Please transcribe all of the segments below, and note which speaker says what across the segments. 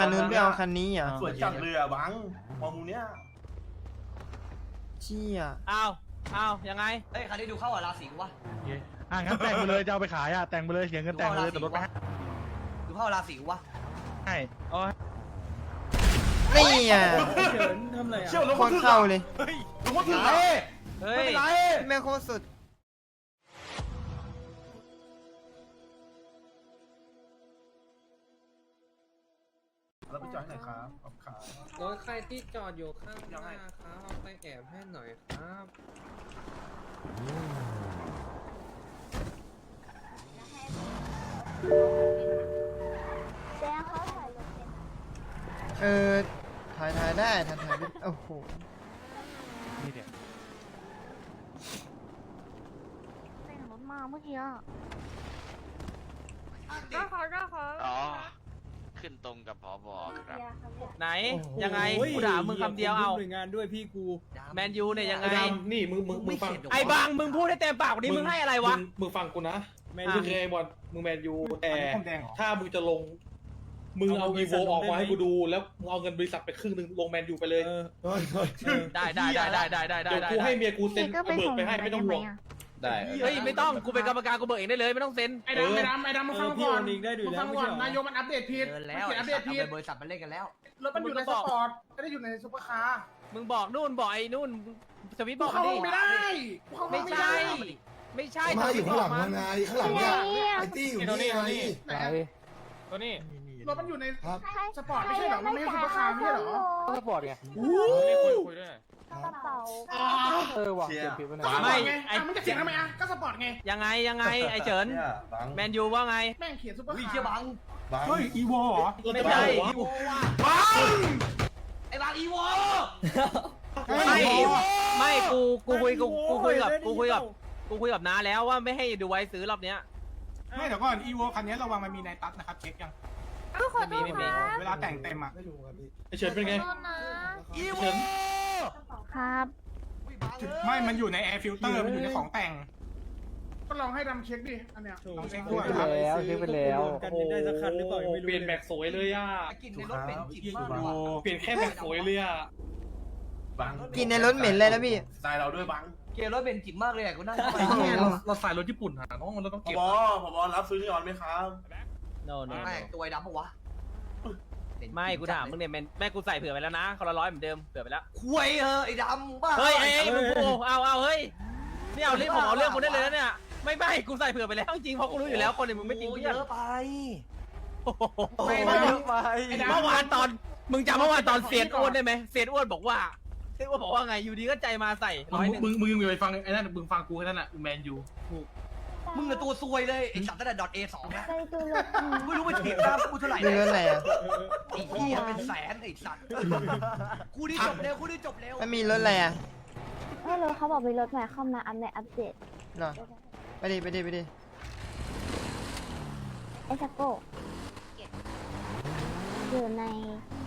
Speaker 1: คันนู้นไปเอาคันนี้เหรอะ
Speaker 2: สวยจัดเลยอะบังมองมุมเนี้ย
Speaker 1: เชี่ย
Speaker 3: อ้าวอ้าวยังไง
Speaker 4: เฮ้ยคันนี้ดูเข้ากับราศีกูวะ
Speaker 5: อะงั้นแต่งไปเลยจะเอาไปขายอะแต่งไปเลยเสียเงินแต่งไปเลยแต่รถไม่ให้
Speaker 4: ดูเข้ากับราศีกูวะ
Speaker 5: ให้อ๋อ
Speaker 1: นี่อะ
Speaker 6: เฉินทำอะไร
Speaker 2: เชี่ยว
Speaker 6: อะ
Speaker 2: ลง
Speaker 1: โค
Speaker 2: มา
Speaker 1: ตร
Speaker 2: ถึง
Speaker 1: เข้าเลย
Speaker 2: ลงมาถึง
Speaker 3: เฮ้ย
Speaker 2: ไม่เป็นไร
Speaker 1: แม่งโคตรสุด
Speaker 2: เราไปจอดที่ไหนครับขอบคุณครับ
Speaker 6: รถใครที่จอดอยู่ข้างหน้าครับเอาไปแอบให้หน่อยครับ
Speaker 7: แจ้งเขาถ่ายรถเป็น
Speaker 1: เออถ่ายถ่ายได้ถ่ายถ่ายได้โอ้โห
Speaker 5: นี่เดี๋ยว
Speaker 7: แต่งรถมาเมื่อกี้อะ
Speaker 8: ก็ขอก็ขอ
Speaker 9: อ๋อ ขึ้นตรงกับผอบอครับ
Speaker 3: ไหนยังไงกูด่ามึงคำเดียวเอา
Speaker 6: หน่วยงานด้วยพี่กู
Speaker 3: แมนยูเนี่ยยังไง
Speaker 10: ไอ้ดำนี่มึงมึงมึงฟัง
Speaker 3: ไอ้บางมึงพูดได้เต็มปากวันนี้มึงให้อะไรวะ
Speaker 10: มึงมึงฟังกูนะ
Speaker 6: แมน
Speaker 10: มึ
Speaker 6: ยู
Speaker 10: งเคยบอลมึงแมนยูแต่
Speaker 2: ผมแดงเหรอ
Speaker 10: ถ้ามึงจะลงมึงเอา
Speaker 6: เอาบ
Speaker 10: อี
Speaker 6: ริษั
Speaker 10: โว
Speaker 6: ทลง
Speaker 10: ออกมา
Speaker 6: ได้ไหม
Speaker 10: ให้กูดูแล้วมึงเอาเงินบริษัทไปครึ่งหนึงลงแมนยูไปเลย
Speaker 6: เออ
Speaker 3: ได้ได้ได้ได้ได้ได้ได้
Speaker 10: เดี๋ยว
Speaker 3: ได้
Speaker 10: กูให้เมียกูเซ็น
Speaker 7: ก็ไป
Speaker 10: เบิก
Speaker 7: ส่ง
Speaker 10: ไปให้ไม่ต้องห่วง ได้
Speaker 3: เฮ้ยไม่ต้องกูเป็นกรรมการกูเบิกเองได้เลยไม่ต้องเซ็น
Speaker 10: ไอ้ดำไอ้ดำไอ้ดำมา
Speaker 6: เอ
Speaker 10: ฟั
Speaker 6: องพี่
Speaker 10: ก่
Speaker 6: โอ
Speaker 10: อน
Speaker 6: นิงได้ดูแล้วไม่ใช่เหรอ
Speaker 10: นายกมันอัปเดตผิด
Speaker 4: เดินแล้ว
Speaker 10: มัน
Speaker 4: ไอ้
Speaker 10: เขียนอัป
Speaker 4: สั
Speaker 10: เด
Speaker 4: ต
Speaker 10: ต
Speaker 4: ว์เอา
Speaker 10: ผิด
Speaker 4: ไปบริษัทมันเล่นกันแล้ว
Speaker 10: รถมันอยู่ในสปอร์ตไม่ได้อยู่ในซุปเปอร์คาร์
Speaker 3: มึงบอกนู่นบอกไอ้นู่นสวิตช์บ
Speaker 10: กู
Speaker 3: อก
Speaker 10: เข้า
Speaker 3: ดิ
Speaker 10: ห้องไม่ได้กูเข้าห้อง
Speaker 3: ไม่
Speaker 10: ไม่
Speaker 3: ใช่
Speaker 10: ได้
Speaker 3: ไม่ใช่
Speaker 11: มาอยู่ข้างหลัง
Speaker 3: มั
Speaker 11: มันไงข้างหลังเนี่ยไอ้ตี้อยู่นี่ไง
Speaker 10: ไหนตัวนี้รถมันอยู่ใน
Speaker 11: ครับ
Speaker 10: สปอร์ตไม่ใช่เหรอมันไม่ใช่ซุปเปอร์คาร์ไม่ใช่เหรอ
Speaker 7: สปอร์ตไง
Speaker 10: คุยคุยด้วย
Speaker 7: กระเป๋า
Speaker 10: เออว่ะ
Speaker 2: เชียร์
Speaker 10: ก็สปอร์ตไงอะมันจะเขียนทำไมอะก็สปอร์ตไง
Speaker 3: ยังไงยังไงไอ้เฉิน
Speaker 2: เนี่ยบัง
Speaker 3: แมนยูว่าไง
Speaker 10: แม่งเขียนซุปเปอร์
Speaker 4: วิ่ง
Speaker 10: คา
Speaker 4: เชี่ย
Speaker 10: ร์
Speaker 4: บัง
Speaker 2: บัง
Speaker 10: เฮ้ยอีโวเหรอ
Speaker 3: ไม่ใช่
Speaker 4: ไอ้บังอีโว
Speaker 3: ไม่ไม่กูกูคุยกูกูคุยกับกูคุยกับกูคุยกับน้าแล้วว่าไม่ให้ดูไว้ซื้อรอบเนี้ย
Speaker 10: ไม่เดี๋ยวก่อนอีโวคันนี้ระวังมันมีในตัสนะครับเช็คยัง
Speaker 8: ก็ขอโทษ
Speaker 3: ไม่มี
Speaker 8: ครับ
Speaker 10: เวลาแต่งเต็มอะ
Speaker 11: ไม่รู้ครับพี่
Speaker 10: ไอเฉินเป็นไง
Speaker 8: ขอโทษนะ
Speaker 4: อีโว
Speaker 10: เฉิน
Speaker 7: ครับ
Speaker 10: ไม่ มันอยู่ในแอร์ฟิลเตอร์มันอยู่ในของแต่ง ก็ลองให้ดำเช็คดิ อันเนี้ยลองเช็คด้วย
Speaker 6: ไปแล้วเช็คไปแล้วกันยังได้สักคันหรือเปล่ายังไม่รู้
Speaker 10: เปลี่ยนแม็กสวยเลยอะ
Speaker 4: กลินในรถเป็นจิตมากเลยว่ะ
Speaker 10: เปลี่ยนแค่แม็กสวยเลยอะ
Speaker 2: บัง
Speaker 1: กินในรถเหม็นเลยนะพี่
Speaker 2: สไตล์เราด้วยบัง
Speaker 4: เกียร์รถเป็นจิตมากเลยอะกูนั่งเข้าไป
Speaker 1: ไอ้เหี้ย
Speaker 10: เราเราใส่รถญี่ปุ่นหาน้องมันเราต้อง
Speaker 2: ผ
Speaker 10: เก็บ
Speaker 2: บผบรับซื้อนีออนไหมครับ
Speaker 3: โนโน
Speaker 4: แม่งตัวไอ้ดำปะวะ
Speaker 3: ไม่กูถามมึงเนี่ยแมนแม่กูใส่เผื่อไปแล้วนะคนละร้อยเหมือนเดิมเผื่อไปแล้ว
Speaker 4: คุยเออไอ้ดำบ้า
Speaker 3: เฮ้ยเอ้ยมึงกูเอาเอาเฮ้ยนี่เอาเรื่องผมเอาเรื่องกูได้เลยนะเนี่ยไม่ไม่กูใส่เผื่อไปแล้วจริงๆเพราะกูรู้อยู่แล้วคนเนี่ยมึงไม่จริง
Speaker 4: โอ้
Speaker 3: เพื่
Speaker 4: เย
Speaker 3: อน
Speaker 4: อะไป
Speaker 3: โอ้โห
Speaker 4: ไม่เยอะไป
Speaker 3: เมื่อวานตอนมึงจำเมื่อวานตอนเสียนอ้วนได้ไหมเสียนอ้วนบอกว่าเสียนอ้วนบอกว่าไงอยู่ดีก็ใจมาใส่ร้อยหนึ่ง
Speaker 10: มึงมึงมึงไปฟังไอ้นั่นมึงฟังกูแค่นั้นอะแมนยู
Speaker 4: มึงอะตัวซวยเลยไอ้สัตว์ตั้งแต่ดอทเอสองนะ
Speaker 7: ใส่ตัวรถ
Speaker 4: ไม่รู้ไปเถียงตามกูเท่าไหร่
Speaker 1: ดูรถอะไรอะ
Speaker 4: ไอ้เหี้ยเป็นแสนไอ้สัตว์กูนี่จบเร็วกูนี่จบเร็ว
Speaker 1: มันมีรถอะไรอะ
Speaker 7: ไม่รู้เขาบอกมีรถใหม่เข้ามาอัปเดตอัปเดต
Speaker 1: เหรอไปดิไปดิไปดิ
Speaker 7: ไอซักโก้อยู่ใน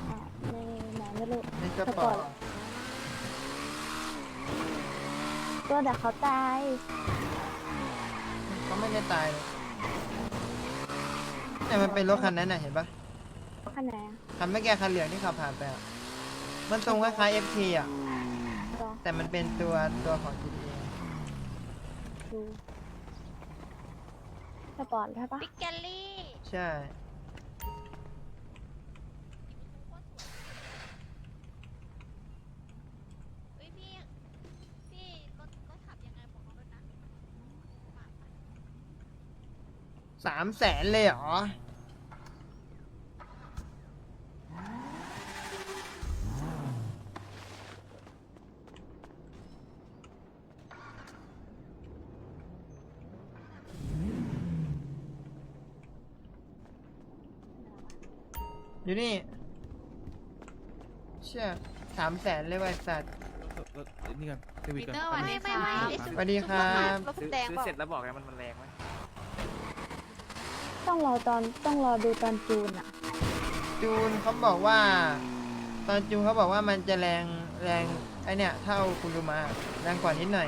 Speaker 7: อ่าในไหนไม่รู้
Speaker 1: นี่กระเป๋า
Speaker 7: ตัวเดี๋ยวเขาตาย
Speaker 1: เขาไม่ได้ตายเลยแต่มันเป็นรถคันนั้นน่ะเห็นปะ
Speaker 7: คันไหนอะ
Speaker 1: คันเมื่อกี้คันเหลืองที่ขับผ่านไปอะมันทรงคล้ายๆ FT อะ
Speaker 7: รอ
Speaker 1: แต่มันเป็นตัวตัวของ GTA
Speaker 7: ดูสปอร์ตใช่ปะ
Speaker 8: ปิกแกลลี่
Speaker 1: ใช่
Speaker 8: เฮ้ยพี่ พี่รถรถขับยังไงบอกเขาด้วยนะ
Speaker 1: สามแสนเลยเหรอ อยู่นี่ เชื่อสามแสนเลยว่ะไอ้สัตว์
Speaker 5: นี่กันเทวิ
Speaker 8: ปี
Speaker 5: กัน
Speaker 8: เตอร์ไม่ไม่ไม่
Speaker 1: สวัสดีครับ
Speaker 8: รถแดงเปล่า
Speaker 5: แล้วบอกไงมันมันแรงไหม
Speaker 7: ต้องรอตอนต้องรอดูตอนจูนอะ
Speaker 1: จูนเขาบอกว่า ตอนจูนเขาบอกว่ามันจะแรงแรงไอเนี่ยเท่าคุรูมาแรงกว่านิดหน่อย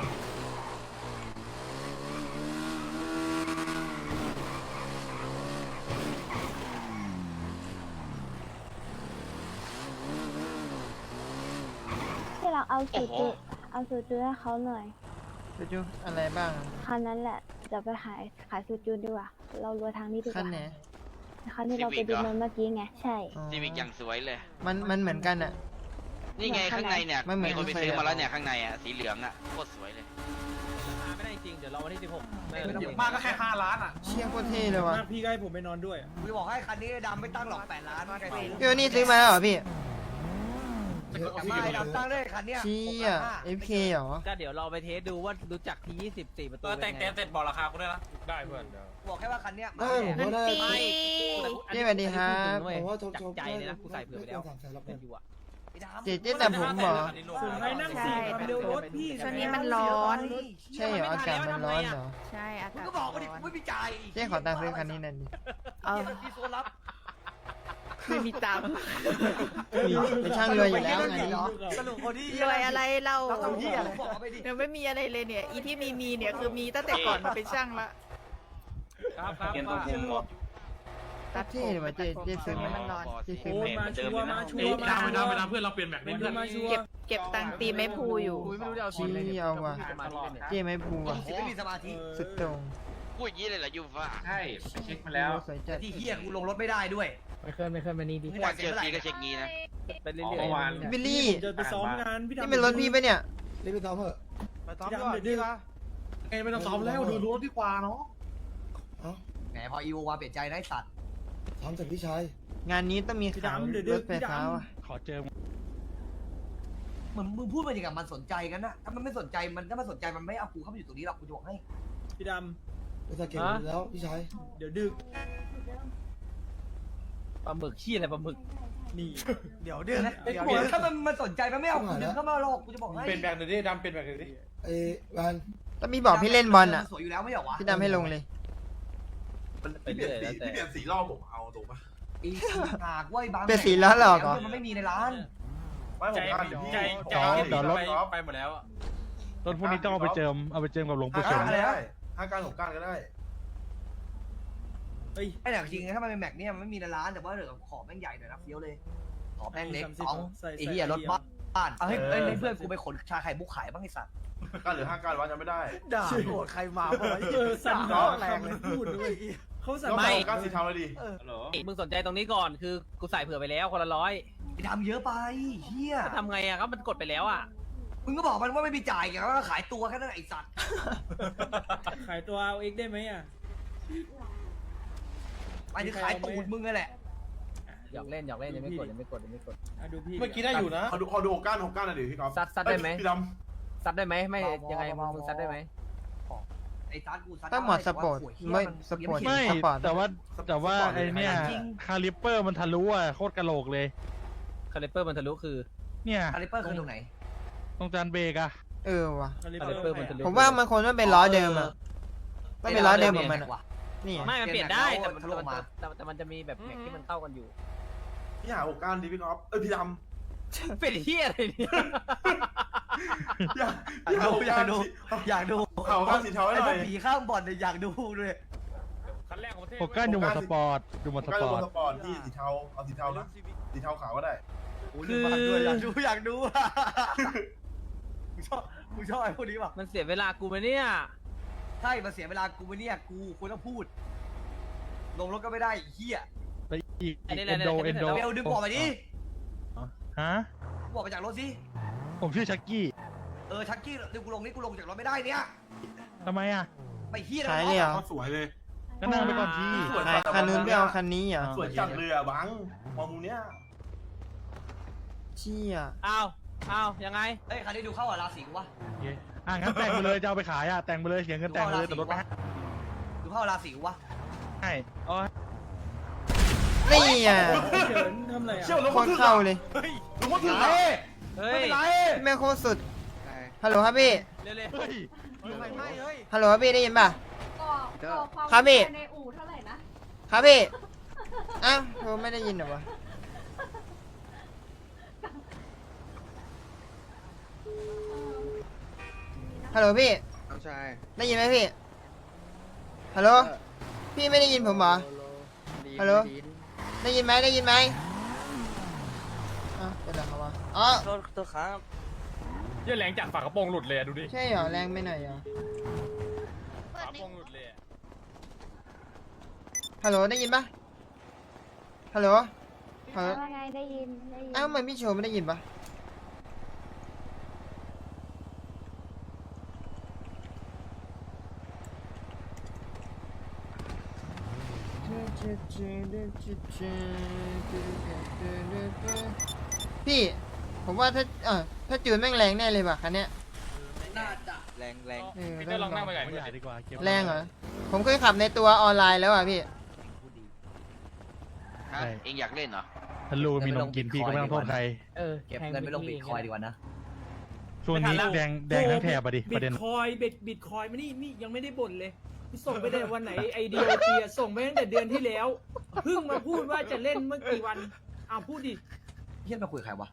Speaker 7: ที่เราเอาสูตรเอาสูตรจูให้เขาหน่อย
Speaker 1: สูจูอะไรบ้าง
Speaker 7: คันนั้นแหละ จะไปขายขายสูตรจูดีกว่า เรารวยทางนี้ดีก
Speaker 1: คัน
Speaker 7: ว่า
Speaker 1: ไหน
Speaker 7: คันที่เราไปดูมันเมื่อกี้ไง ใช่
Speaker 1: อ๋อ
Speaker 9: ซีวิกอย่างสวยเลย
Speaker 1: มันมันเหมือนกันอะ
Speaker 9: นี่ไงข้างในเนี่ย
Speaker 1: ไม่เหมือน
Speaker 9: มีคนไป
Speaker 1: ที่
Speaker 9: ซื้อ
Speaker 1: เคย
Speaker 9: มาแล้วเนี่ยข้างในอะสีเหลืองอะโคตรสวยเลย
Speaker 3: ราคาไม่ได้จริง เดี๋ยวรอวันที่ 16ไม่
Speaker 10: ไม่ต้อง
Speaker 3: เดี๋ยว
Speaker 10: มากก็แค่ห้าล้านอะ
Speaker 1: เชี่ยโคตรเท่เลยว่ะ
Speaker 6: พี่ก็ให้ผมไปนอนด้วย
Speaker 4: กูจะบอกให้คันนี้ดำไม่ตั้งหรอกแปดล้านไกล
Speaker 1: พี่วันนี้ซื้อมาแล้วเหรอพี่
Speaker 4: ไม่ดำตั้งได้คันเนี้ย
Speaker 1: เชี่ย FK เหรอ
Speaker 3: ก็เดี๋ยวรอไปเทสดูว่ารู้จักที่24ประตู
Speaker 10: เออแต่ง
Speaker 3: ป็น
Speaker 10: เต็
Speaker 3: ไง
Speaker 10: มเสร็จบอกราคากูด้วยนะได้เพื่อนเดี๋ยว
Speaker 4: บอกแค่ว่าคันเนี้ย
Speaker 11: ได้ผมว่าได้
Speaker 3: ไม่
Speaker 1: พี่สวัสดีครับ
Speaker 3: อัน
Speaker 11: ผ
Speaker 3: นี้
Speaker 11: มว่า
Speaker 3: พูด
Speaker 11: ท
Speaker 3: ถึ
Speaker 11: บ
Speaker 3: ง
Speaker 11: ท
Speaker 3: ด้วย
Speaker 11: บ
Speaker 3: จากใจเลยนะกูใส่เผื่อไปแล้ว
Speaker 11: สามแสนแล้ว
Speaker 3: เป็นอยู่อะ
Speaker 1: เจ๊เจ๊แต่ผมเหรอ
Speaker 6: ส่งให้นั่งสี่ความเร็วรถพี่
Speaker 8: ช่วงนี้มันร้อน
Speaker 1: ใช่เหรออากาศมันร้อนเหรอ
Speaker 8: ใช่อา
Speaker 4: มึง
Speaker 8: กาศ
Speaker 4: ก็บอกมาดิกูไม่มีจ่าย
Speaker 1: เจ๊ขอตังค์ซื้อคันนี้หน่อยดิ
Speaker 8: เอา
Speaker 4: ที่โซนรับ
Speaker 8: ไม่มีตังค์
Speaker 1: เป็นช่างรวยอยู่แล้วงานนี้
Speaker 4: สรุปคนที่
Speaker 8: รวยอะไรเรา
Speaker 4: เราทำที่อะไรบอกเขาไปดิ
Speaker 8: ยังไม่มีอะไรเลยเนี่ย อีที่มีมีเนี่ยคือมีตั้งแต่ก่อนมาเป็นช่างละ
Speaker 3: ครับครับ
Speaker 10: เกียนตัว
Speaker 3: ว่า
Speaker 10: คุมบอก
Speaker 1: ตัดเท่เลยว่ะเจ๊เจ๊ซื้อ
Speaker 8: ให้
Speaker 1: มา
Speaker 8: มันร้อน
Speaker 1: เจ๊ซื้อ
Speaker 6: โอ้
Speaker 1: มา
Speaker 6: มาชัวร์มาชัว
Speaker 10: เอ้ย
Speaker 6: ร์
Speaker 10: ดาวไปดาวไปดาวเพื่อนเราเปลี่ยนแม็ก
Speaker 6: เป็
Speaker 10: นี่
Speaker 6: น
Speaker 10: เพื่อน
Speaker 6: มาชัว
Speaker 8: เก็บ
Speaker 6: ร์
Speaker 8: เก็บตังค์ตีไม่พูอยู่
Speaker 3: กูไม่รู้จะเอา
Speaker 1: ชี้
Speaker 3: เลย
Speaker 1: เอาว่ะ
Speaker 3: จะมาที่เป็นเนี่ย
Speaker 1: เจ๊ไม่พู
Speaker 4: ต้อ
Speaker 1: อะ
Speaker 4: งสิไม่มีสมาธิ
Speaker 1: สุดโตรง
Speaker 9: พูดอย่างนี้เลยเหรอยูฟ่า
Speaker 10: ใช่ไปเช็คมาแล้ว
Speaker 1: สวยจัด
Speaker 4: ที่เฮียกูลงรถไม่ได้ด้วย
Speaker 3: ไม่เคลื่อนไม่เคลื่อนมานี่ดิ
Speaker 9: วันเจอฟรีก็เช็คงี้นะ
Speaker 3: เป็นเรื่อย
Speaker 10: เมื่อวาน
Speaker 3: ๆ
Speaker 1: บิลลี่
Speaker 6: จะไปซ้อมงานพี่ดำ
Speaker 1: นี่เป็นรถพี่ปะเนี่ย
Speaker 11: รีบไปซ้อมเถอะ
Speaker 6: ไปซ้อมก่อนพี่ละ
Speaker 10: เอ้ยไม่ต้องซ้อมแล้วดูดูรถดีกว่าเนาะ
Speaker 11: เอ้า
Speaker 4: แหมพออีโอวาเปลี่ยนใจนะไอ้สัตว์
Speaker 11: ซ้อมเสร็จพี่ชาย
Speaker 1: งานนี้ต้องมีขายรถไฟฟ้าว่ะ
Speaker 5: ขอเจอ
Speaker 4: เหมือนมึงพูดมาอย่างกับมันสนใจกันนะถ้ามันไม่สนใจมันถ้ามันสนใจมันไม่เอากูเข้ามาอยู่ตรงนี้หรอกกูจะบอกให้
Speaker 6: พี่ด
Speaker 11: ไปสะเก็ตแล้วพี่ชายำ
Speaker 6: เดี๋ยวดึก
Speaker 3: ปลาหมึกขี้อะไรปลาหมึก
Speaker 6: นี่
Speaker 4: เดี๋ยวเดือนเดี๋ยวเดี๋ยวถ้ามันมันสนใจมันไม่เอากูดึงเข้ามาหรอกกูจะบอกให้
Speaker 10: เป็นแบกเดี๋ยวดิดำเป็นแบกเดี๋ยวดิ
Speaker 11: ไอ้แวน
Speaker 1: ต้องมีบอกพี่เล่นบอลอะ
Speaker 4: มันสวยอยู่แล้วไม่เหรอวะ
Speaker 1: พี่ดำให้ลงเลย
Speaker 3: ไปเรื่อยแล้วแต่
Speaker 2: พี่เปลี่ยนสีรอบผมเอาถูกปะ
Speaker 4: อีหากว่าไอ้บาง
Speaker 1: เป็นสีล้อหลอกเหรอ
Speaker 4: มันไม่มีในร้าน
Speaker 2: ไม่ผมอ่านอยู่พี่
Speaker 10: ใจ
Speaker 2: ผม
Speaker 10: ใจ
Speaker 2: อ่าน
Speaker 10: เดี๋ยวรถ
Speaker 2: ไป
Speaker 10: ไปหมดแล้ว
Speaker 5: รถพวกนี้ต้องเอาไปเจิม เอาไปเจิมกับหลวงปู่
Speaker 2: ห้า
Speaker 5: เฉิ
Speaker 2: ก้านนก็ได้ห้าก้านหกก้านก็ได้
Speaker 6: เฮ้ย
Speaker 4: ไอ้หนักจริงๆถ้ามันเป็นแม็กเนี่ยมันไม่มีในร้านแต่ว่าเดี๋ยวขอแม่งใหญ่หน่อยนะเฟี้ยวเลย ขอแม่งเล็ก
Speaker 6: สามสิบ
Speaker 4: สอง
Speaker 6: ใส่
Speaker 4: ไอ้
Speaker 6: ใส่
Speaker 4: เหี้ยรถ
Speaker 6: เดียว
Speaker 4: บ้านเอาให้เอ้ยให้เพื่อนกูไปขนชาไข่มุกขายบ้างไอ้สัตว์
Speaker 2: ก้านหรือห้าก้านวะยังไม่ได้
Speaker 4: ด่าโกรธใครมาบอกว่า
Speaker 6: เออสั่น
Speaker 4: ด่า
Speaker 6: น้
Speaker 4: แรงเลย
Speaker 6: พูดด้วยเขาสั่น
Speaker 2: ต้อง
Speaker 3: ไม่
Speaker 2: เอาก้านสีเทาเลยดิ
Speaker 3: มึงสนใจตรงนี้ก่อนคือกูใส่เผื่อไปแล้วคนละร้อย
Speaker 4: ไอ้ดำเยอะไปเฮีย
Speaker 3: จะทำไงอะครับมันกดไปแล้วอะ
Speaker 4: มึงก็บอกมันว่าไม่มีจ่ายไงว่าขายตัวแค่นั้นไอ้สัตว์
Speaker 6: ขายตัวเอาเอ็กได้ไหมอะ
Speaker 4: ไปถึงขายตูดมึงนั่นแหละ
Speaker 3: หยอกเล่นหยอกเล่นยังไม่กดยังไม่กดยังไม่กด
Speaker 6: อะดูพี่
Speaker 10: เมื่อกี้ได้อยู่นะ
Speaker 2: เขาดูเขาดูหกก้านหกก้านหน่อยดิพี่ก๊อฟ
Speaker 3: ซัดซัดได้ไหม
Speaker 2: เอ้ยพี่ด
Speaker 3: ซัดได้ไหมไม่ยังไงมึงมึงซัดได้ไหม
Speaker 4: ไอ้ซัดกูซัด
Speaker 1: ต้องหมดสปอร์ตไม่สปอร์ต
Speaker 5: ไม่
Speaker 1: สปอร์ต
Speaker 5: แต่ว่าแต่ว่าไอเนี่ยคาลิปเปอร์มันทะลุอะโคตรกะโหลกเลย
Speaker 3: คาลิเปอร์มันทะลุคือ
Speaker 5: เนี่ย
Speaker 4: คาลิเปอร์คือตรงไหน
Speaker 5: ตรงจานเบรกอะ
Speaker 1: เออว่ะ
Speaker 6: คาลิ
Speaker 3: คาลิเป
Speaker 6: เป
Speaker 3: อ
Speaker 6: อ
Speaker 3: ร์
Speaker 6: ร์
Speaker 3: มันทะลุ
Speaker 1: ผมว่ามันคงต้องเป็นล้อเดิมอะต้องเป็นล้อเดิมของมันอะ
Speaker 4: ว่ะ
Speaker 1: นี่
Speaker 3: ไม่มันเปลี่ยนได้แต่มัน
Speaker 4: ทะลุออกมา
Speaker 3: แต่แต่มันจะมีแบบแม็กที่มันเข้ากันอยู่ำ
Speaker 2: พี่หาหกก้านดิพี่ก๊อฟเอ้ยพี่ดำ
Speaker 3: เป็นเฮียอะไรเนี่ย
Speaker 2: อยาก
Speaker 4: อยากดูอยากดูอยากดู
Speaker 2: เอาก้านสีเทาให้
Speaker 4: ไอ้
Speaker 2: ห
Speaker 4: พ
Speaker 2: น่
Speaker 4: ว
Speaker 2: อกย
Speaker 4: ผีข้ามบ่อนเนี่ยอยากดูเลย
Speaker 10: คันแรกของประเทศ
Speaker 5: หกก้านอยู่หมดสปอร์ตอยู่หมดส
Speaker 2: ก้าน
Speaker 5: ป
Speaker 2: ดู
Speaker 5: อร์ต
Speaker 2: สปอร์ตที่สีเทาเอาสีเทานะสีเทาขาวก็ได้
Speaker 4: คืออยากดูอยากดูอะกูชอบกูชอบไอ้พวกนี้ว่ะ
Speaker 3: มันเสียเวลากูไหมเนี่ย
Speaker 4: ใช่มาเสียเวลากูไปเนี่ยกูควรต้องพูด ลงรถก็ไม่ได้ไอ้เหี้ย
Speaker 5: ไปอีก
Speaker 3: อันนี้
Speaker 5: เอนโด
Speaker 3: อันนี้
Speaker 5: เอนโด
Speaker 4: เบลดึงบอกไปดิ
Speaker 5: ฮะ
Speaker 4: บอกไปจากรถสิ
Speaker 5: ผมชื่อชักกี้
Speaker 4: เออชักกี้ดึงกูลงนี่กูลงจากรถไม่ได้เนี่ย
Speaker 5: ทำไมอะ
Speaker 4: ไปเหี้ย
Speaker 1: ขายเลยเหรอ
Speaker 2: เขาสวยเลย
Speaker 5: ก็นั่งไปก่อนที่
Speaker 2: สวย
Speaker 1: ขายคันนู้นไม่เอาคันนี้เหรอ
Speaker 2: สวยจัดเลยอะบังมองมุมเนี้ย
Speaker 1: เชี่ย
Speaker 3: อ้าว อ้าวยังไง
Speaker 4: เฮ้ยคันนี้ดูเข้ากับราศีกูวะ
Speaker 5: โอเคอะงั้นแต่งไปเลยจะเอาไปขายอะแต่งไปเลยเสียเงินแต่งไปเลยแต่รถไม่ให้
Speaker 4: ดูเข้ากับราศีกูวะ
Speaker 5: ให้อ๋อ
Speaker 1: นี่อะ
Speaker 6: เฉินทำอะไร
Speaker 2: เชี่ยว
Speaker 6: อะ
Speaker 2: รถ
Speaker 1: โคตรเข้าเลย
Speaker 2: รถมันถึงไหน
Speaker 3: เฮ้ย
Speaker 4: ไม่เป็นไร
Speaker 1: แม่งโคตรสุดฮัลโหลครับพี่
Speaker 3: เร็ว
Speaker 5: เฮ้ย
Speaker 1: ฮัลโหลครับพี่ได้ยินป่ะครับพี่
Speaker 8: ในอู่เท่าไหร่นะ
Speaker 1: ครับพี่อ้าวเธอไม่ได้ยินเหรอวะ ฮัลโหลพี่
Speaker 6: ใช่
Speaker 1: ได้ยินไหมพี่ ฮัลโหล พี่ไม่ได้ยินผมเหรอ ฮัลโหล ได้ยินไหมได้ยินไหมอ้าวเป็นไรครับวะอ๋อ
Speaker 3: โทษโทษครับ
Speaker 5: เยี่ยแรงจากฝากระโปรงหลุดเลยอะดูดิ
Speaker 1: ใช่เหรอแรงไปหน่อยเหรอ
Speaker 8: เปิ
Speaker 5: ฝา
Speaker 8: ด
Speaker 5: กระ
Speaker 8: ใน
Speaker 5: โปรงหลุดเลยอะ
Speaker 1: ฮัลโหลได้ยินปะฮัลโหลฮัลโหล
Speaker 7: ว่าไงได้ยินได้ยิน
Speaker 1: อ้าวทำไมพี่โชว์ไม่ได้ยินปะ พี่ ผมว่าถ้าเออถ้าจูนแม่งแรงแน่เลยว่ะคันเนี้ย
Speaker 9: แรงแรง
Speaker 1: เออ
Speaker 5: พี่เต้ลองนั่งไปกับไม่ไอ้ใหนดีกว่าเก็บ
Speaker 1: แรงเหรอผมเคยขับในตัวออนไลน์แล้วอะพี่
Speaker 9: ฮะเองอยากเล่นเหรอ
Speaker 5: ทะลุมีนมกินพี่ก็ไม่ต้องโทษใคร
Speaker 3: เออ
Speaker 4: เก็บเงินไปลงบิตคอยดีกว่านะ
Speaker 5: ช่วงนี้แดงแดงทั้งแถบอะดิประเด็น
Speaker 6: บิตคอยบิตบิตคอยมานี่นี่ยังไม่ได้บ่นเลย ส่งไปได้วันไหนไอเดียเจียส่งไปตั้งแต่เดือนที่แล้วเพิ่งมาพูดว่าจะเล่นเมื่อกี่วันอ้าวพูดดิ
Speaker 4: เฮียมาคุยกับใครวะ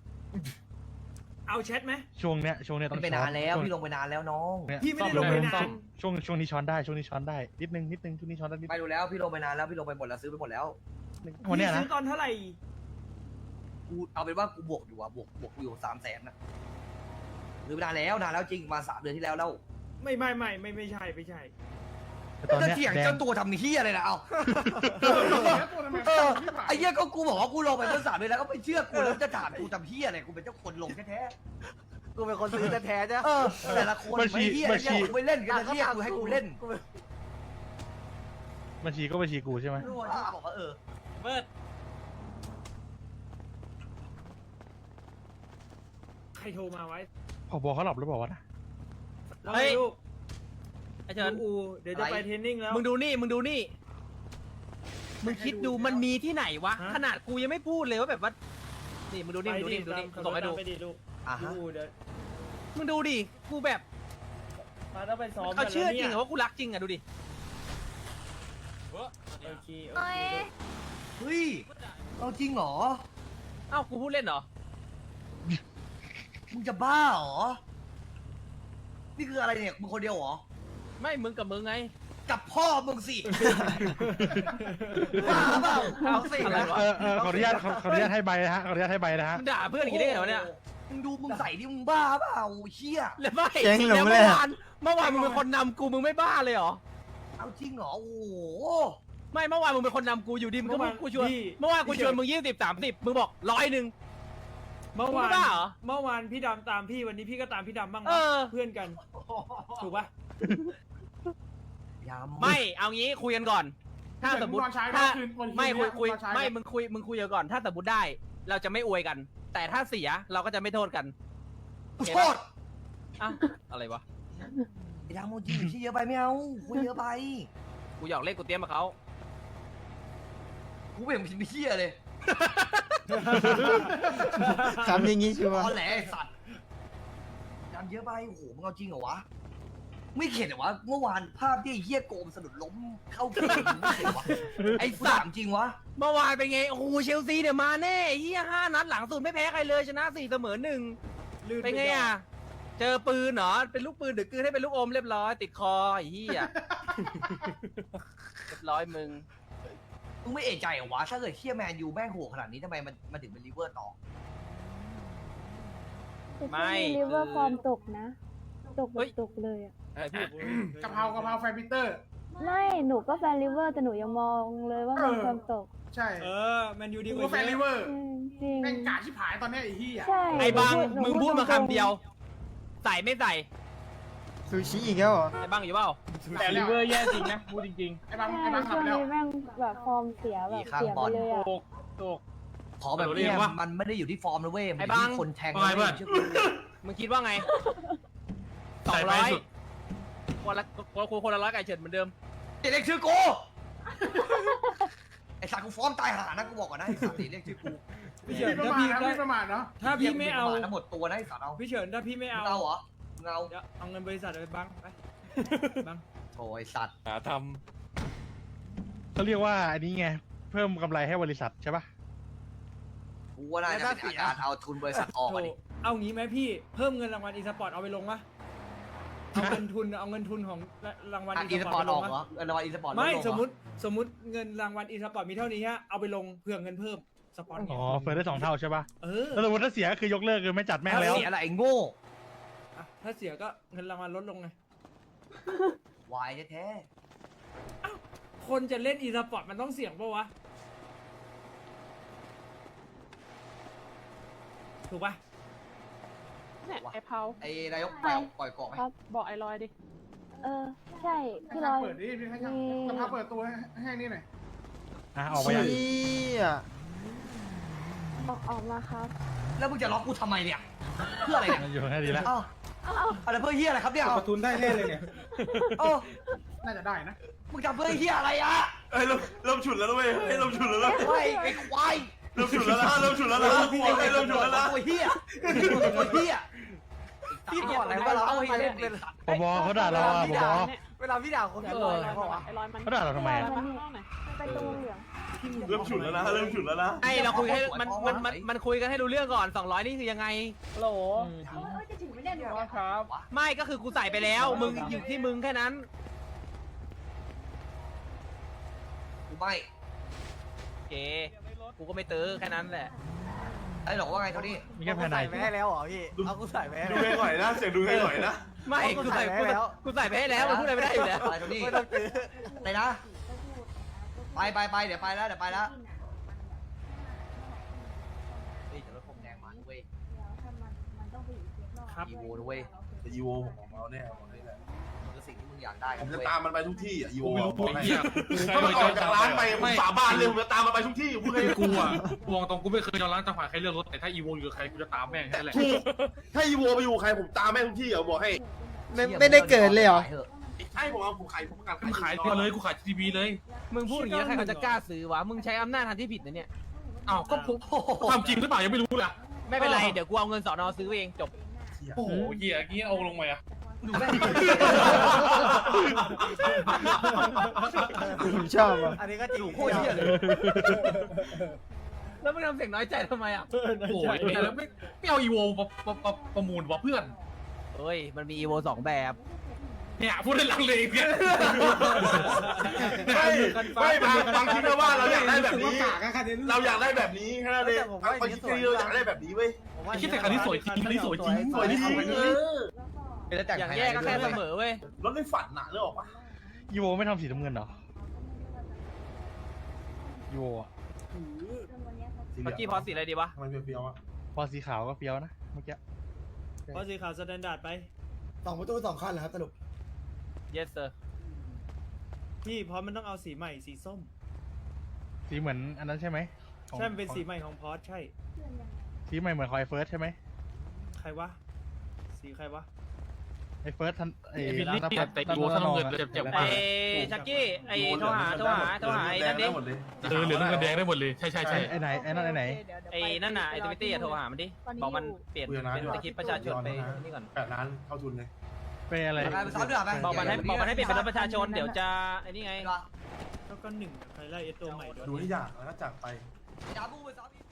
Speaker 6: เอาแชทไหม
Speaker 5: ช่วงเนี้ยช่วงเนี้ยต้
Speaker 4: มั
Speaker 5: อนง
Speaker 4: ไป
Speaker 5: ช้
Speaker 4: นานแล้ว
Speaker 5: ช่วง
Speaker 4: พี่ลงไปนานแล้วน้อง
Speaker 5: เนี่ย
Speaker 6: พี่ไม่ได้
Speaker 5: ซ่อ
Speaker 6: ลงไป
Speaker 5: เร็วๆ
Speaker 6: นาน
Speaker 5: ช่วงช่วงนี้ช้อนได้ช่วงนี้ช้อนได้นิดนึงนิดนึงช่วงนี้ช้อนได้นิด
Speaker 4: ไปดูแล้วพี่ลงไปนานแล้วพี่ลงไปหมดแล้วซื้อไปหมดแล้ว
Speaker 5: นึงวันเนี้ย
Speaker 6: พี่
Speaker 5: นะ
Speaker 6: ซื้อตอนเท่าไหร่
Speaker 4: กูเอาเป็นว่ากูบวกอยู่อะบวกบวกกูอยู่สามแสนนะหรือไปนานแล้วนานแล้วจริงมาสามเดือนที่แล้วแล้ว
Speaker 6: ไม่ไม่ไม่ไม่ไม่ใช่ไม่ใช่
Speaker 5: แต่ตอน
Speaker 4: จะ
Speaker 5: เนี้ย
Speaker 4: เถียง
Speaker 5: แดง
Speaker 4: เจ้าตัวทำเฮียอะไรนะเอา
Speaker 10: แล้วตัวทำไม
Speaker 4: เออ
Speaker 10: พี่ผ่าน
Speaker 4: ไอ้เหี้ยก็กูบอกว่ากูลงไปเมื่อสามเดือนแล้วก็ไม่เชื่อกูแล้วจะถามกูทำเฮียอะไรกูเป็นเจ้าคนลงแท้
Speaker 3: กูเป็นคนซื้อแท้ๆจ้ะ
Speaker 4: ๆเออแต่ละคนไม่เฮียไอ้เหี้ยกูไม่เล่นกันเฮียกูให้กูเล่น
Speaker 5: บัญชีก็บัญชีกูใช่ไหม
Speaker 4: รู้ว่าบอกว่าเออ
Speaker 3: เบิร์ด
Speaker 6: ใครโทรมาไว้
Speaker 5: พอบอกเขาหลับหรือเปล่าวะนะ
Speaker 6: เฮ้ยลูก
Speaker 3: ไอเชิญ
Speaker 6: อูเดี๋ยวจะไปเทรนนิ่งแล้ว
Speaker 3: มึงดูนี่มึงดูนี่ มึงคิดดูมันมีที่ไหนวะ
Speaker 6: ฮะ
Speaker 3: ขนาดกูยังไม่พูดเลยว่าแบบว่า นี่มึงดูนี่มึงดูนี่มึงดูนี่
Speaker 6: ขับ
Speaker 3: ส่งให้ดู
Speaker 6: ไปดิลูก
Speaker 4: อะฮะ
Speaker 6: อูเดี๋ยว
Speaker 3: มึงดูดิ กูแบบ
Speaker 6: มาต้องไปซ้อม
Speaker 3: เขาเชื่อจริงเหร
Speaker 6: แล้
Speaker 3: อ
Speaker 6: ว
Speaker 3: ว่ากูรักจริงอะดูดิ
Speaker 6: เนี่ยโอเคโอ
Speaker 8: โอ้
Speaker 6: เค
Speaker 8: ย
Speaker 4: เฮ้ยเอาจริงเหรอ
Speaker 3: เอ้ากูพูดเล่นเหรอ
Speaker 4: มึงจะบ้าเหรอ นี่คืออะไรเนี่ย มึงคนเดียวเหรอ
Speaker 3: ไม่มึงกับมึงไง
Speaker 4: กับพ่อมึงสิ บ้าเปล่าเอาสิ
Speaker 3: อะไรวะ
Speaker 5: เออเออขออนุญาตขอขออนุญาตให้ใบนะฮะขออนุญาตให้ใบนะฮะ
Speaker 3: มึงด่าเพื่อนอย่างนี้ได้ไงวะเนี่ย
Speaker 4: มึงดูมึงใส่ดิมึงบ้าเปล่าเชี่ย
Speaker 3: แล้วไม่
Speaker 1: เจ๊งหลง
Speaker 3: แล้ว
Speaker 1: เลย
Speaker 3: เมื่อ
Speaker 1: อะ
Speaker 3: วานเมื่อวานมึงเป็นคนนำกูมึงไม่บ้าเลยเหรอ
Speaker 4: เอาจริงเหรอโอ้โห
Speaker 3: ไม่เมื่อวานมึงเป็นคนนำกูอยู่ดีมึงก็พูดกูชวนเมื่อวานกูชวนมึงยี่สิบสามสิบมึงบอกร้อยหนึ่ง
Speaker 6: เมื่อวาน
Speaker 3: มึงบ้าเหรอ
Speaker 6: เมื่อวานพี่ดำตามพี่วันนี้พี่ก็ตามพี่ดำบ้าง
Speaker 3: เอ
Speaker 6: นะ
Speaker 3: อ
Speaker 6: เพื่อนกัน ถูกปะ
Speaker 4: ยำ
Speaker 3: ไม่เอางี้คุยกันก่อน ถ้าสมมติ
Speaker 10: นอนใช้
Speaker 3: ถ้า
Speaker 10: คืนวันคืน
Speaker 3: ไม่คุยคุย
Speaker 10: นอนใช้
Speaker 3: ไม่มึงคุยมึงคุยกันก่อน ถ้าสมมติได้ เราจะไม่อวยกัน แต่ถ้าเสียเราก็จะไม่โทษกัน
Speaker 4: โทษ
Speaker 3: อ้าวอะไรวะ
Speaker 4: ไอ้ดำโมจิที่เยอะไปไม่เอากูเยอะไป
Speaker 3: กูหยอกเล่นกูเตรียมมาเขา
Speaker 4: กูเป็นเป็นเฮียเลย
Speaker 1: คำอย่างงี้ชัว
Speaker 4: ต
Speaker 1: ร์
Speaker 4: อนแหลไอ้สัตว์ยำเยอะไปโอ้โหมึงเอาจริงเหรอวะ ไม่เข็ดเหรอวะ เมื่อวานภาพที่ไอ้เฮียโกมสะดุดล้มเข้าเกมมึงไม่เข็ดวะ ไอ้สัตว์จริงวะ
Speaker 3: เมื่อวานเป็นไง โอ้โหเชลซีเนี่ยมาแน่เฮียห้านัดหลังสุดไม่แพ้ใครเลยชนะสี่เสมอหนึ่ง
Speaker 6: ลื่น
Speaker 3: เป็นไงอะ เจอปืนเหรอ เป็นลูกปืนหรือกลืนให้เป็นลูกอมเรียบร้อย ติดคอไอ้เหี้ยเรียบร้อยมึง
Speaker 4: มึงไม่เอะใจเหรอวะ ถ้าเกิดเฮียแมนยูแม่งโหดขนาดนี้ทำไมมันมันถึงเป็นลิเวอร์ต่อ
Speaker 7: แต่
Speaker 3: ไม่
Speaker 7: ช่วงนี้ลิเวอร์
Speaker 3: คือ
Speaker 7: ฟอร์มตกนะ ตกแบ
Speaker 3: เฮ้ย
Speaker 7: บตกเลยอะ
Speaker 3: ไอ้พี่
Speaker 10: กะเพรากะเพราแฟนปีเตอร์
Speaker 7: ไม่หนูก็แฟนลิเวอร์แต่หนูยังมองเลยว่ามัน
Speaker 10: เออ
Speaker 7: ฟอร์มตก
Speaker 10: ใช่
Speaker 6: เออแมนยูดี
Speaker 10: กู
Speaker 6: ก
Speaker 10: ก็
Speaker 6: ว่า
Speaker 10: แฟนลิเวอร์
Speaker 7: อืมจริง
Speaker 10: แม่งกาชิบหายตอนเนี้ยไอ้เหี้ย
Speaker 7: ใช่
Speaker 3: ไอ้บาง
Speaker 7: หนู
Speaker 3: มึงพูดมา
Speaker 7: ตรงๆ
Speaker 3: คำเดียว ใส่ไม่ใส่
Speaker 1: ซูชิอีกแล้วเหรอ
Speaker 3: ไอ้บ้างอยู่เปล่า
Speaker 5: แต่ลิเวอร์แย่จริงนะพูดจริง
Speaker 10: ไอ้บางไอ้บาง
Speaker 7: ช่ว
Speaker 10: ทำ
Speaker 7: ง
Speaker 10: ไปแล้ว
Speaker 7: นี้แม่งแบบฟอร์มเสียแบบเสีย
Speaker 4: บอ
Speaker 7: ไปเลยอะ
Speaker 5: ๆถูกถูก
Speaker 4: ขอแบบเนี้ยมันไม่ได้อยู่ที่ฟอร์มนะเว้ยมันอยู่ที่คนแทงนะเว้ยเชื่อกู
Speaker 3: มึงคิดว่าไงสองร้อยคนละคนคนละร้อยไก่เฉิดเหมือนเดิม
Speaker 4: อย่าเรียกชื่อกูไอ้สัตว์กูฟ้อมตายหานะกูบอกก่อนนะไอ้สัตว์อย่าเรียกชื่อกู
Speaker 6: พี่เฉิน
Speaker 10: พี่ประ
Speaker 6: ถ้า
Speaker 10: มาท
Speaker 6: พี่
Speaker 10: นะพี่ประมาทเนาะ
Speaker 6: ถ้าพี่ไม่เอา
Speaker 4: ทั้งหมดตัวนะไอ้สัตว์เอา
Speaker 6: พี่เฉินถ้าพี่ไม่เอา
Speaker 4: เอาเหรอ มึงเอา
Speaker 6: เดี๋ยวเอาเงินบริษัทไปบังไปบัง
Speaker 4: โถ่ไอ้สัตว์
Speaker 5: หาทำเขาเรียกว่าอันนี้ไง เพิ่มกำไรให้บริษัทใช่ปะ
Speaker 4: กูว่าน่าจะเป็นการเอาทุนบริษัทออก
Speaker 6: โถ
Speaker 4: มาดิ
Speaker 6: เอางี้ไหมพี่เพิ่มเงินรางวัลอีสปอร์ตเอาไปลงมะเอาเงินทุนเอาเงินทุนของรางวัล
Speaker 4: อัน
Speaker 6: อี
Speaker 4: อี
Speaker 6: ส
Speaker 4: ส
Speaker 6: ป
Speaker 4: ป
Speaker 6: อ
Speaker 4: อ
Speaker 6: ร์
Speaker 4: ร์
Speaker 6: ต
Speaker 4: ต
Speaker 6: ไป
Speaker 4: อ
Speaker 6: ล
Speaker 4: องกเหร
Speaker 6: มะ
Speaker 4: อเออรางวัลอีสปอร์ต
Speaker 6: ไม่
Speaker 4: ลดลงเหรอ
Speaker 6: สมมติสมมติเงินรางวัลอีสปอร์ตมีเท่านี้ฮะเอาไปลงเผื่อเงินเพิ่มสปอร์ตไง
Speaker 5: อ๋อเฟิร์นได้สองเท่าใช่ปะ
Speaker 6: เออ
Speaker 5: แล้วสมมติถ้าเสียก็คือยกเลิกคือไม่จัดแม่งแล้ว
Speaker 4: เสียอะไรไอ้โง่
Speaker 6: ถ้าเสียก็เงินรางวัลลดลงไง
Speaker 4: วายแท้
Speaker 6: คนจะเล่นอีสปอร์ตมันต้องเสี่ยงปะวะ ถูกปะ
Speaker 4: เนี่ยไอ้เผาไอ้นายกปล่อยเกาะไหม
Speaker 7: ครับ
Speaker 6: บอกไอ้ลอยดิ
Speaker 7: เออ ใช่ พี่ลอย
Speaker 10: เปิดดิพี่ให้ช่าง
Speaker 7: มี
Speaker 10: สภาพเปิดตัวให้ให้นี่หน่อย
Speaker 5: อะออกไปยัง
Speaker 1: เชี่ย
Speaker 7: ออกออกมาครับ
Speaker 4: แล้วมึงจะล็อกกูทำไมเนี่ย เพื่ออะไรเนี่ย
Speaker 5: มันอยู่แค่ดีแล้ว
Speaker 4: เอ้า อะไรเพื่อเฮียอะไรครับเนี่ย
Speaker 10: ประทุนได้แน่เลยเนี่ย
Speaker 4: เอ้า
Speaker 10: น่าจะได้นะ
Speaker 4: มึงทำเพื่อเฮียอะไรอะ
Speaker 2: เฮ้ยเริ่มเริ่มฉุนแล้วนะเว้ยเฮ้ยเริ่มฉุนแล้วนะ
Speaker 4: ไอ้ไอ้ควาย
Speaker 2: เริ่มฉุนแล้วนะเริ่มฉุนแล้วนะเฮ้ยเริ่มฉุนแล้วนะ
Speaker 4: ตัวเฮียตัวเฮียพี่ก่อนอะไรวะเราเอาไปเล่นเป็น
Speaker 5: บอบอเขาด่าเราอะบอบอ
Speaker 4: เวลาพี่ด่าคนเดียวอะไรเพราะวะ
Speaker 5: เขาด่าเราทำไมอะ
Speaker 7: ไปตรงเหลือง
Speaker 2: เริ่มฉุนแล้วนะเริ่มฉุนแล้วนะ
Speaker 3: ไอเราคุยให้มันมันมันมันคุยกันให้รู้เรื่องก่อน 200 นี่คือยังไง
Speaker 6: โหล
Speaker 7: จะถึงไม่ได้หนู
Speaker 6: ครับ
Speaker 3: ไม่ก็คือกูใส่ไปแล้ว มึงอยู่ที่มึงแค่นั้น
Speaker 4: กูไม่
Speaker 3: โอเคกูก็ไม่ตื้อแค่นั้นแหละ
Speaker 4: ไอ้หลอกว่าไงเท่านี้
Speaker 5: มีแค่ภายใน
Speaker 4: ไม่ให้แล้วเหรอพี่เอากูใส่ไป
Speaker 2: ดูให้หน่อยนะเสียงดูให้หน่อยนะ
Speaker 3: ไม่กูใส่กูใส่กูใส่ไปให้แล้วมันพูดอะไรไม่ได้อยู่แล้ว
Speaker 4: อะไรเท่านี้ไม่ต้องซื้ออะไรนะ ไปไปไปเดี๋ยวไปแล้วเดี๋ยวไปแล้วเฮ้ยแต่รถผมแดงมาด้วยเว้ย
Speaker 6: ครับ
Speaker 4: อีโวด้วยเว้ย
Speaker 2: แต่อีโวผมของเราแน่ผมนี่แหละ
Speaker 4: มันคือสิ่งที่มึงอยากได้
Speaker 2: ผมจะ
Speaker 4: เว้ย
Speaker 2: ตามมันไปทุกที่อะอีโว
Speaker 5: กูไม่รู้
Speaker 2: บอก
Speaker 5: ไอ้
Speaker 2: ให้
Speaker 5: เหี้ย
Speaker 2: ถ้ามันออกจากร้านไปผมสาบานเลยผมจะตามมันไปทุกที่พูดเลย
Speaker 5: กูอะกูมองตรงกูไม่เคยยอมร้านจังหวะใครเลือกรถแต่ถ้าอีโวอยู่กับใครกูจะตามแม่งแค่นั้นแหละ
Speaker 2: ถูกถ้าอีโวไปอยู่ใครผมตามแม่งทุกที่อะบอกให้
Speaker 1: ไม่ไม่ได้เกิดเลยเหรอ
Speaker 2: ใช่ผมเอาผมขายผมประกาศ
Speaker 5: กูขายตัวเลยกูขายทีวีเลย
Speaker 3: มึงพูดอย่างนี้ยใครเขาจะกล้าซื้อวะมึงใช้อำนาจทางที่ผิดนะเนี่ย
Speaker 5: อ้าวก็ผมทำจริงหรือเปล่ายังไม่รู้เลย
Speaker 3: ไม่เป็นไรเดี๋ยวกูเอาเงินสอนอซื้อเองจบ
Speaker 5: โอ้โหเหี้ยกี้เอาลงมาอะ
Speaker 4: ดูแม่ง
Speaker 1: ผมชอบอะ
Speaker 4: อันนี้ก็จริงโคตรเหี้ยเลย
Speaker 3: แล้วมึงทำเสียงน้อยใจทำไมอะ
Speaker 5: โอ้ยแล้วไม่ไม่เอาอีโวประมูลวะเพื่อน
Speaker 3: เฮ้ยมันมีอีโวสองแบบ
Speaker 5: เนี่ยพูดได้ลังเลเนี่ย
Speaker 2: ไม่ไม่บางบางทีนะว่าเราอยากได้แบบนี้
Speaker 10: กากอะคันนี้
Speaker 2: เราอยากได้แบบนี้แค่นั้นเองบางทีเราอยากได้แบบนี้เว้ย
Speaker 5: ไอ้คิดแต่คันนี้สวยจริงคันนี้สวยจริง
Speaker 2: สวยจริงเออ
Speaker 3: อย่างแย่ก็แค่เสมอเว้ย
Speaker 2: รถในฝันน่ะเรื่องออกปะ
Speaker 5: อีโวไม่ทำสีน้ำเงินเหรออีโวอะ
Speaker 3: เมื่อกี้พอสีอะไรดีวะ
Speaker 2: ทำไมเฟี้ยวๆอะ
Speaker 5: พอสีขาวก็เฟี้ยวนะเมื่อกี้
Speaker 6: พอสีขาวสแตนดาร์ดไป
Speaker 11: สองประตูสองคันเหรอครับสรุป
Speaker 3: yes sir
Speaker 6: พี่พอมันต้องเอาสีใหม่สีส้ม
Speaker 5: สีเหมือนอันนั้นใช่ไหมของ
Speaker 6: ใช่มันเป็นสีใหม่ของพอสใช่
Speaker 5: สีใหม่เหมือนคอยเฟิร์สใช่ไหม
Speaker 6: ใครวะ สีใครวะ
Speaker 5: ไอ้เฟิร์สทันไอ้
Speaker 3: ไอ้บิลลี่
Speaker 5: นับพัด
Speaker 3: แต่
Speaker 5: นับพัดน้ำเงินเจ็บ
Speaker 3: ไอ้ชักกี้ไอ้โทรหาโทรหาโทรหาไอ้นั่นดิ
Speaker 2: หมดเลย
Speaker 5: เออเหลืองน้ำเงินแดงได้หมดเลย ใช่ใช่ใช่ไอ้ไหนไอ้นั่นไอ้ไหน
Speaker 3: ไอ้นั่นน่ะไอ้ทวิตตี้อะโทรหามันดิบอกมันเปลี่ยนเป็นสคริปต์ประชาชนไปนี่ก่อน
Speaker 2: แปดล้านเข้าทุนเลย
Speaker 5: เป็นอะไร
Speaker 4: ไปไปซ้อมดีกว่าไป
Speaker 3: บอกมันให้บอกมันให้เปลี่ยนเป็นรถประชาชนเดี๋ยวจะไอ้นี่ไง
Speaker 6: แล้วก็หนึ่งใครไล่ไอ้ตัวใหม่ด้วย
Speaker 2: ดูให้อยากแล้วก็จากไป
Speaker 4: อย่าบูไปซ้อมอีก